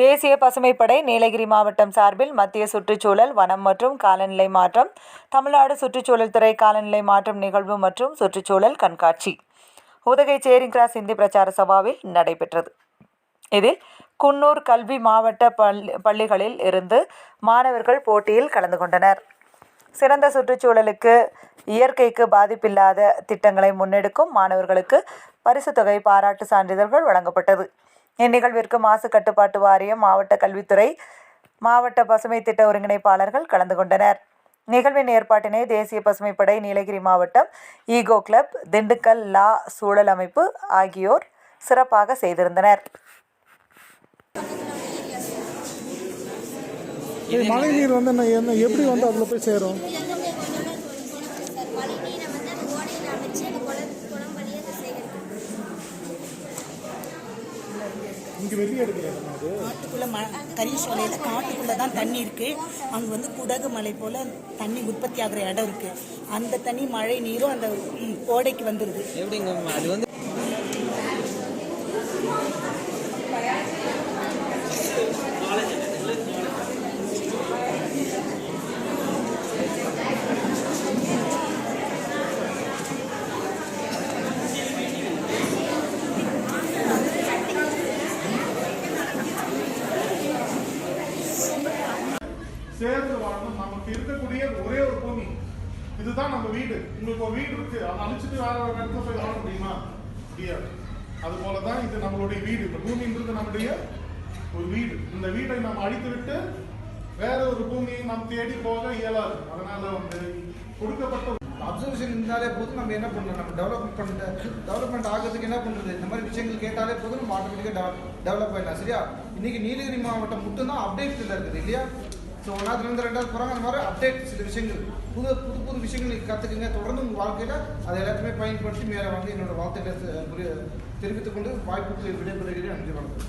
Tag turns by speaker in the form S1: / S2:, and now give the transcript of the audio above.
S1: தேசிய பசுமைப்படை நீலகிரி மாவட்டம் சார்பில் மத்திய சுற்றுச்சூழல் வனம் மற்றும் காலநிலை மாற்றம் தமிழ்நாடு சுற்றுச்சூழல் துறை காலநிலை மாற்றம் நிகழ்வு மற்றும் சுற்றுச்சூழல் கண்காட்சி. உதகை சேரிங் கிராஸ் இந்தி பிரச்சார சபாவில் நடைபெற்றது. இதில் குன்னூர் கல்வி மாவட்ட பள்ளி பள்ளிகளில் இருந்து மாணவர்கள் போட்டியில் கலந்து கொண்டனர். சிறந்த சுற்றுச்சூழலுக்கு இயற்கைக்கு பாதிப்பில்லாத திட்டங்களை முன்னெடுக்கும் மாணவர்களுக்கு பரிசு தொகை பாராட்டு சான்றிதழ்கள் வழங்கப்பட்டது. இந்நிகழ்விற்கு மாசு கட்டுப்பாட்டு வாரியம் மாவட்ட கல்வித்துறை மாவட்ட பசுமை திட்ட ஒருங்கிணைப்பாளர்கள் கலந்து கொண்டனர். நிகழ்வின் ஏற்பாட்டினை தேசிய பசுமைப்படை நீலகிரி மாவட்டம் ஈகோ கிளப் திண்டுக்கல் லா சூழல் அமைப்பு ஆகியோர் சிறப்பாக செய்திருந்தனர்.
S2: மழை நீர் வந்து என்ன எப்படி வந்து அதில் போய் சேரும்? இங்கே வெளியே எடுக்கிறது அது.
S3: காட்டுக்குள்ள ம கரிசோலையில் காட்டுக்குள்ளே தான் தண்ணி இருக்கு. அங்கே வந்து குடகு மலை போல் தண்ணி உற்பத்தி ஆகுற இடம் இருக்கு. அந்த தண்ணி மழை நீரும் அந்த ம், ஓடைக்கு வந்துடுது
S4: எப்படிங்க அது வந்து
S5: சேர்ந்து வாழணும். நமக்கு இருக்கக்கூடிய ஒரே ஒரு பூமி. இதுதான் நம்ம வீடு. உங்களுக்கு ஒரு வீடு இருக்கு. அதை அழிச்சிட்டு வேற ஒரு இடத்துல போய் வாழ முடியுமா? முடியாது. அது போலதான் இது நம்மளுடைய வீடு. இந்த பூமின்றது நம்முடைய ஒரு வீடு. இந்த வீட்டை நாம் அழித்து விட்டு வேற ஒரு பூமியை நாம் தேடி போக இயலாது. அதனால வந்து கொடுக்கப்பட்ட
S6: அப்சர்வேஷன் இருந்தாலே போதும். நம்ம என்ன பண்ணணும் நம்ம டெவலப்மெண்ட் பண்ணுற டெவலப்மெண்ட் ஆகிறதுக்கு என்ன பண்ணுறது இந்த மாதிரி விஷயங்கள் கேட்டாலே போதும். நம்ம ஆட்டோமேட்டிக்காக டெவலப் ஆயிடலாம். சரியா? இன்னைக்கு நீலகிரி மாவட்டம் மட்டும்தான் அப்டேட்டில் இருக்குது இல்லையா? ஸோ ஒன்றாவதுலேருந்து ரெண்டாவது போகிறாங்க அந்த மாதிரி அப்டேட் சில விஷயங்கள். புது புது புது விஷயங்கள் கற்றுக்குங்க தொடர்ந்து உங்கள் வாழ்க்கையில் அதை எல்லாத்தையுமே பயன்படுத்தி மேலே வந்து என்னோட வார்த்தைகளை தெரிவித்துக் கொண்டு வாய்ப்புக்கு விடைபெறுகிறேன். நன்றி வணக்கம்.